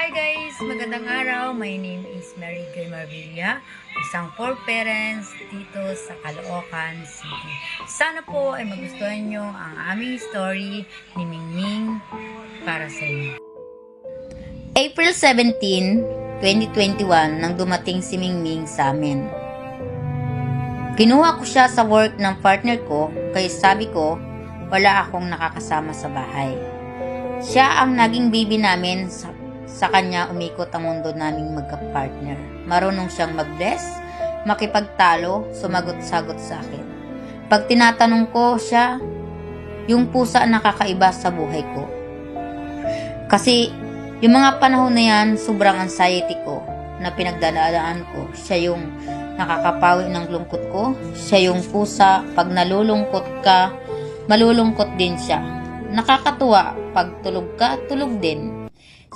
Hi guys! Magandang araw. My name is Mary Gay Marvilla, isang four parents dito sa Caloocan City. Sana po ay magustuhan nyo ang aming story ni Mingming para sa inyo. April 17, 2021 nang dumating si Mingming sa amin. Kinuha ko siya sa work ng partner ko kaya sabi ko wala akong nakakasama sa bahay. Siya ang naging baby namin sa, sa kanya umikot ang mundo naming magka-partner. Marunong siyang mag-bless, makipagtalo, sumagot-sagot sa akin. Pag tinatanong ko siya, yung pusa ang nakakaiba sa buhay ko. Kasi yung mga panahon na yan, sobrang anxiety ko na pinagdadaan ko. Siya yung nakakapawi ng lungkot ko. Siya yung pusa, pag nalulungkot ka, malulungkot din siya. Nakakatuwa, pag tulog ka, tulog din.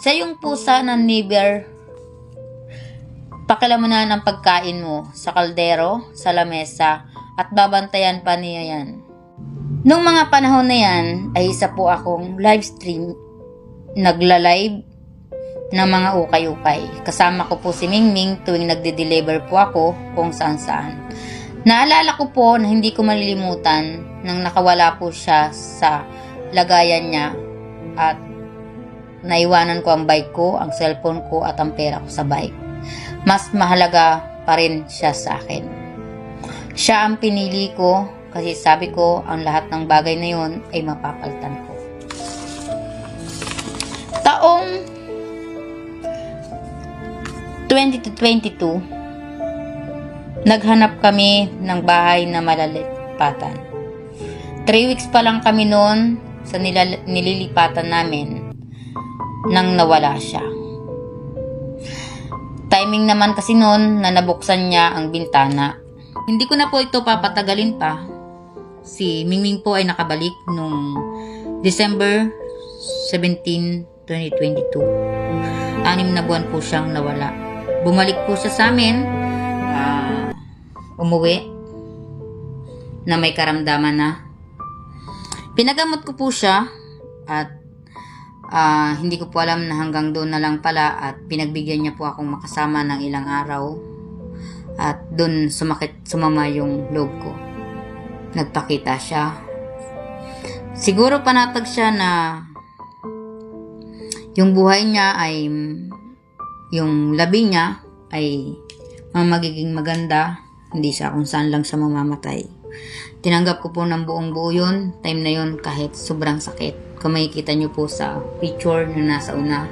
Siya yung pusa na never pakilamunan ang pagkain mo sa kaldero, sa lamesa, at babantayan pa niya yan. Nung mga panahon na yan, ay isa po akong live stream, nagla-live ng mga ukay-ukay. Kasama ko po si Mingming tuwing nagde-deliver po ako kung saan-saan. Naalala ko po na hindi ko malilimutan nang nakawala po siya sa lagayan niya at naiwanan ko ang bike ko, ang cellphone ko at ang pera ko sa bike. Mas mahalaga pa rin siya sa akin. Siya ang pinili ko kasi sabi ko ang lahat ng bagay na yon ay mapapaltan ko. Taong 2022, naghanap kami ng bahay na malalipatan. Three weeks pa lang kami noon sa nililipatan namin nang nawala siya. Timing naman kasi noon na nabuksan niya ang bintana. Hindi ko na po ito papatagalin pa. Si Mingming po ay nakabalik nung December 17, 2022. Anim na buwan po siyang nawala. Bumalik po siya sa amin, ah, umuwi, na may karamdaman na Pinagamot ko po siya at ah, hindi ko po alam na hanggang doon na lang pala at pinagbigyan niya po akong makasama ng ilang araw at doon sumakit sumama yung loob ko. Nagpakita siya. Siguro panatag siya na yung buhay niya ay yung labi niya ay magiging maganda. Hindi siya kung saan lang siya mamamatay. Tinanggap ko po ng buong buo yun. Time na yun kahit sobrang sakit. Kung makikita nyo po sa picture na nasa una,